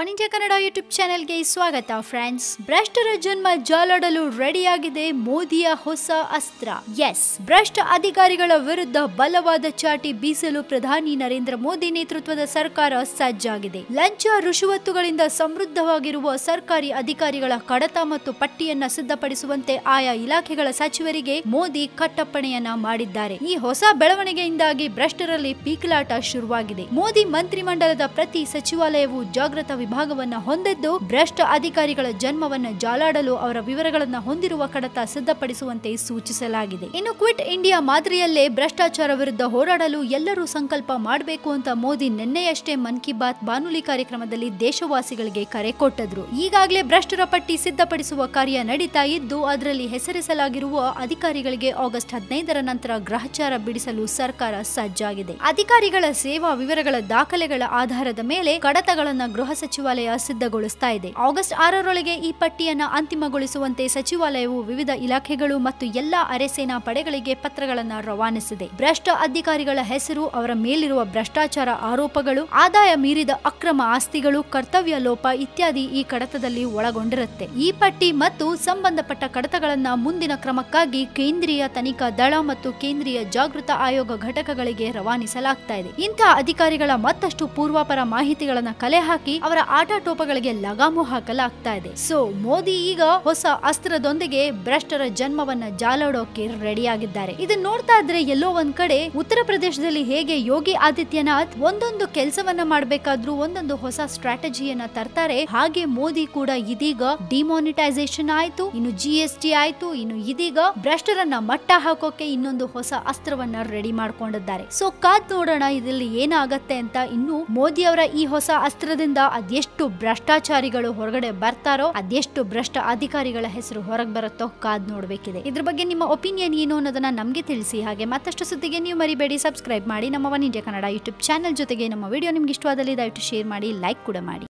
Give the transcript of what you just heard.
One Kannada YouTube ಚಾನೆಲ್ಗೆ ಸ್ವಾಗತ friends. ಭ್ರಷ್ಟರ ಜನ್ಮ ಜಾಲಾಡಲು ರೆಡಿಯಾಗಿದೆ ಮೋದಿಯ ಹೊಸ ಅಸ್ತ್ರ. ಎಸ್ ಭ್ರಷ್ಟ ಅಧಿಕಾರಿಗಳ ವಿರುದ್ಧ ಬಲವಾದ ಚಾಟಿ ಬೀಸಲು ಪ್ರಧಾನಿ ನರೇಂದ್ರ ಮೋದಿ ನೇತೃತ್ವದ ಸರ್ಕಾರ ಸಜ್ಜಾಗಿದೆ. ಲಂಚ ರುಷುವತ್ತುಗಳಿಂದ ಸಮೃದ್ಧವಾಗಿರುವ ಸರ್ಕಾರಿ ಅಧಿಕಾರಿಗಳ ಕಡತ ಮತ್ತು ಪಟ್ಟಿಯನ್ನ ಸಿದ್ಧಪಡಿಸುವಂತೆ ಆಯಾ ಇಲಾಖೆಗಳ ಸಚಿವರಿಗೆ ಮೋದಿ ಕಟ್ಟಪ್ಪಣೆಯನ್ನ ಮಾಡಿದ್ದಾರೆ. ಈ ಹೊಸ ಬೆಳವಣಿಗೆಯಿಂದಾಗಿ ಭ್ರಷ್ಟರಲ್ಲಿ ಪೀಕಲಾಟ ಶುರುವಾಗಿದೆ. ಮೋದಿ ಮಂತ್ರಿಮಂಡಲದ ಪ್ರತಿ ಸಚಿವಾಲಯವು ಜಾಗೃತ ವಿಭಾಗವನ್ನ ಹೊಂದಿದ್ದು, ಭ್ರಷ್ಟ ಅಧಿಕಾರಿಗಳ ಜನ್ಮವನ್ನ ಜಾಲಾಡಲು ಅವರ ವಿವರಗಳನ್ನ ಹೊಂದಿರುವ ಕಡತ ಸಿದ್ಧಪಡಿಸುವಂತೆ ಸೂಚಿಸಲಾಗಿದೆ. ಇನ್ನು ಕ್ವಿಟ್ ಇಂಡಿಯಾ ಮಾದರಿಯಲ್ಲೇ ಭ್ರಷ್ಟಾಚಾರ ವಿರುದ್ಧ ಹೋರಾಡಲು ಎಲ್ಲರೂ ಸಂಕಲ್ಪ ಮಾಡಬೇಕು ಅಂತ ಮೋದಿ ನಿನ್ನೆಯಷ್ಟೇ ಮನ್ ಕಿ ಬಾತ್ ಬಾನುಲಿ ಕಾರ್ಯಕ್ರಮದಲ್ಲಿ ದೇಶವಾಸಿಗಳಿಗೆ ಕರೆ ಕೊಟ್ಟದ್ರು. ಈಗಾಗಲೇ ಭ್ರಷ್ಟರ ಪಟ್ಟಿ ಸಿದ್ಧಪಡಿಸುವ ಕಾರ್ಯ ನಡೀತಾ ಇದ್ದು, ಅದರಲ್ಲಿ ಹೆಸರಿಸಲಾಗಿರುವ ಅಧಿಕಾರಿಗಳಿಗೆ ಆಗಸ್ಟ್ ಹದಿನೈದರ ನಂತರ ಗ್ರಹಚಾರ ಬಿಡಿಸಲು ಸರ್ಕಾರ ಸಜ್ಜಾಗಿದೆ. ಅಧಿಕಾರಿಗಳ ಸೇವಾ ವಿವರಗಳ ದಾಖಲೆಗಳ ಆಧಾರದ ಮೇಲೆ ಕಡತಗಳನ್ನ ಗೃಹ ಸಚಿವಾಲಯ ಸಿದ್ಧಗೊಳಿಸ್ತಾ ಇದೆ. ಆಗಸ್ಟ್ ಆರರೊಳಗೆ ಈ ಪಟ್ಟಿಯನ್ನು ಅಂತಿಮಗೊಳಿಸುವಂತೆ ಸಚಿವಾಲಯವು ವಿವಿಧ ಇಲಾಖೆಗಳು ಮತ್ತು ಎಲ್ಲಾ ಅರೆಸೇನಾ ಪಡೆಗಳಿಗೆ ಪತ್ರಗಳನ್ನು ರವಾನಿಸಿದೆ. ಭ್ರಷ್ಟ ಅಧಿಕಾರಿಗಳ ಹೆಸರು, ಅವರ ಮೇಲಿರುವ ಭ್ರಷ್ಟಾಚಾರ ಆರೋಪಗಳು, ಆದಾಯ ಮೀರಿದ ಅಕ್ರಮ ಆಸ್ತಿಗಳು, ಕರ್ತವ್ಯ ಲೋಪ ಇತ್ಯಾದಿ ಈ ಕಡತದಲ್ಲಿ ಒಳಗೊಂಡಿರುತ್ತೆ. ಈ ಪಟ್ಟಿ ಮತ್ತು ಸಂಬಂಧಪಟ್ಟ ಕಡತಗಳನ್ನ ಮುಂದಿನ ಕ್ರಮಕ್ಕಾಗಿ ಕೇಂದ್ರೀಯ ತನಿಖಾ ದಳ ಮತ್ತು ಕೇಂದ್ರೀಯ ಜಾಗೃತ ಆಯೋಗ ಘಟಕಗಳಿಗೆ ರವಾನಿಸಲಾಗ್ತಾ ಇದೆ. ಇಂತಹ ಅಧಿಕಾರಿಗಳ ಮತ್ತಷ್ಟು ಪೂರ್ವಾಪರ ಮಾಹಿತಿಗಳನ್ನ ಕಲೆ ಹಾಕಿ ಅವರ ಆಟಾಟೋಪಗಳಿಗೆ ಲಗಾಮು ಹಾಕಲಾಗ್ತಾ ಇದೆ. ಸೊ, ಮೋದಿ ಈಗ ಹೊಸ ಅಸ್ತ್ರದೊಂದಿಗೆ ಭ್ರಷ್ಟರ ಜನ್ಮವನ್ನ ಜಾಲಾಡೋಕೆ ರೆಡಿಯಾಗಿದ್ದಾರೆ. ಇದನ್ನ ನೋಡ್ತಾ ಇದ್ರೆ ಎಲ್ಲೋ ಒಂದ್ ಕಡೆ ಉತ್ತರ ಪ್ರದೇಶದಲ್ಲಿ ಹೇಗೆ ಯೋಗಿ ಆದಿತ್ಯನಾಥ್ ಒಂದೊಂದು ಕೆಲಸವನ್ನ ಮಾಡ್ಬೇಕಾದ್ರೂ ಒಂದೊಂದು ಹೊಸ ಸ್ಟ್ರಾಟಜಿಯನ್ನ ತರ್ತಾರೆ. ಹಾಗೆ ಮೋದಿ ಕೂಡ ಇದೀಗ ಡಿಮಾನಿಟೈಸೇಷನ್ ಆಯ್ತು, ಇನ್ನು ಜಿ ಎಸ್ ಟಿ ಆಯ್ತು, ಇನ್ನು ಇದೀಗ ಭ್ರಷ್ಟರನ್ನ ಮಟ್ಟ ಹಾಕೋಕೆ ಇನ್ನೊಂದು ಹೊಸ ಅಸ್ತ್ರವನ್ನ ರೆಡಿ ಮಾಡ್ಕೊಂಡಿದ್ದಾರೆ. ಸೊ, ಕಾದ್ ನೋಡೋಣ ಇದರಲ್ಲಿ ಏನಾಗತ್ತೆ ಅಂತ ಇನ್ನು ಮೋದಿ ಅವರ ಈ ಹೊಸ ಅಸ್ತ್ರದಿಂದ ಅದೆಷ್ಟು ಭ್ರಷ್ಟಾಚಾರಿಗಳು ಹೊರಗಡೆ ಬರ್ತಾರೋ ಅದೆಷ್ಟು ಭ್ರಷ್ಟ ಅಧಿಕಾರಿಗಳ ಹೆಸರು ಹೊರಗೆ ಬರುತ್ತೋ ಕಾದ್ ನೋಡ್ಬೇಕಿದೆ. ಇದ್ರ ಬಗ್ಗೆ ನಿಮ್ಮ ಒಪಿನಿಯನ್ ಏನು ಅನ್ನೋದನ್ನ ನಮಗೆ ತಿಳಿಸಿ, ಹಾಗೆ ಮತ್ತಷ್ಟು ಸುದ್ದಿಗೆ ನೀವು ಮರಿಬೇಡಿ. ಸಬ್ಸ್ಕ್ರೈಬ್ ಮಾಡಿ ನಮ್ಮ one India Kannada YouTube channel ಜೊತೆಗೆ ನಮ್ಮ ವಿಡಿಯೋ ನಿಮ್ಗೆ ಇಷ್ಟವಾದಲ್ಲಿ ದಯವಿಟ್ಟು ಶೇರ್ ಮಾಡಿ, ಲೈಕ್ ಕೂಡ ಮಾಡಿ.